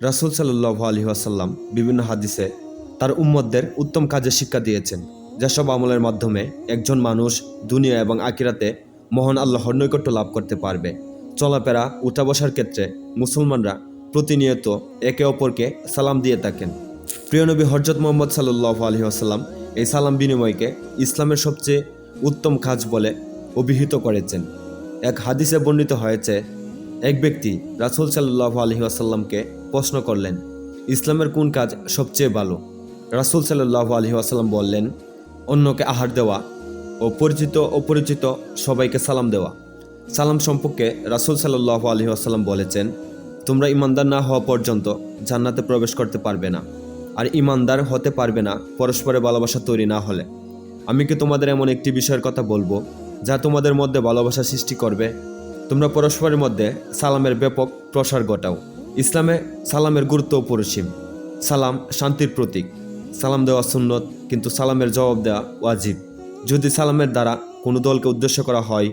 রাসুল সাল্লাহ আলী আসাল্লাম বিভিন্ন হাদিসে তার উম্মতদের উত্তম কাজে শিক্ষা দিয়েছেন যেসব আমলের মাধ্যমে একজন মানুষ দুনিয়া এবং আকিরাতে মহান আল্লাহর নৈকট্য লাভ করতে পারবে। চলাফেরা উঠা বসার ক্ষেত্রে মুসলমানরা প্রতিনিয়ত একে অপরকে সালাম দিয়ে থাকেন। প্রিয়নবী হরজত মোহাম্মদ সাল্লাহ আলী আসাল্লাম এই সালাম বিনিময়কে ইসলামের সবচেয়ে উত্তম কাজ বলে অভিহিত করেছেন। এক হাদিসে বর্ণিত হয়েছে এক ব্যক্তি রাসুল সাল্লাহ আলহি আসাল্লামকে প্রশ্ন করলেন, ইসলামের কোন কাজ সবচেয়ে ভালো? রাসুল সাল্লাহ আলহি আসাল্লাম বললেন, অন্যকে আহার দেওয়া ও পরিচিত অপরিচিত সবাইকে সালাম দেওয়া। সালাম সম্পর্কে রাসুল সাল্লাহ আলহি আসাল্লাম বলেছেন, তোমরা ইমানদার না হওয়া পর্যন্ত জান্নাতে প্রবেশ করতে পারবে না, আর ইমানদার হতে পারবে না পরস্পরের ভালোবাসা তৈরি না হলে। আমি কি তোমাদের এমন একটি বিষয়ের কথা বলব যা তোমাদের মধ্যে ভালোবাসা সৃষ্টি করবে? তোমরা পরস্পরের মধ্যে সালামের ব্যাপক প্রসার ঘটাও। ইসলামে সালামের গুরুত্ব অপরিসীম। সালাম শান্তির প্রতীক। সালাম দেওয়া সুন্নত, কিন্তু সালামের জবাব দেওয়া ওয়াজিব। যদি সালামের দ্বারা কোনো দলকে উদ্দেশ্য করা হয়,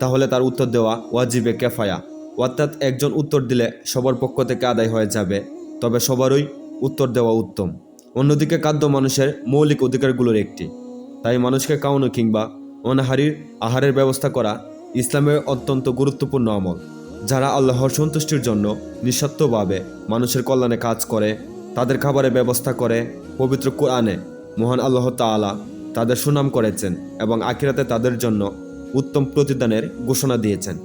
তাহলে তার উত্তর দেওয়া ওয়াজিবে কেফায়া। অর্থাৎ একজন উত্তর দিলে সবার পক্ষ থেকে আদায় হয়ে যাবে, তবে সবারই উত্তর দেওয়া উত্তম। অন্যদিকে খাদ্য মানুষের মৌলিক অধিকারগুলোর একটি। তাই মানুষকে খাওয়ানো কিংবা অনাহারির আহারের ব্যবস্থা করা ইসলামের অত্যন্ত গুরুত্বপূর্ণ আমল। যারা আল্লাহর সন্তুষ্টির জন্য নিঃস্বার্থভাবে মানুষের কল্যাণে কাজ করে, তাদের খাবারের ব্যবস্থা করে, পবিত্র কোরআনে মহান আল্লাহ তালা তাদের সুনাম করেছেন এবং আখিরাতে তাদের জন্য উত্তম প্রতিদানের ঘোষণা দিয়েছেন।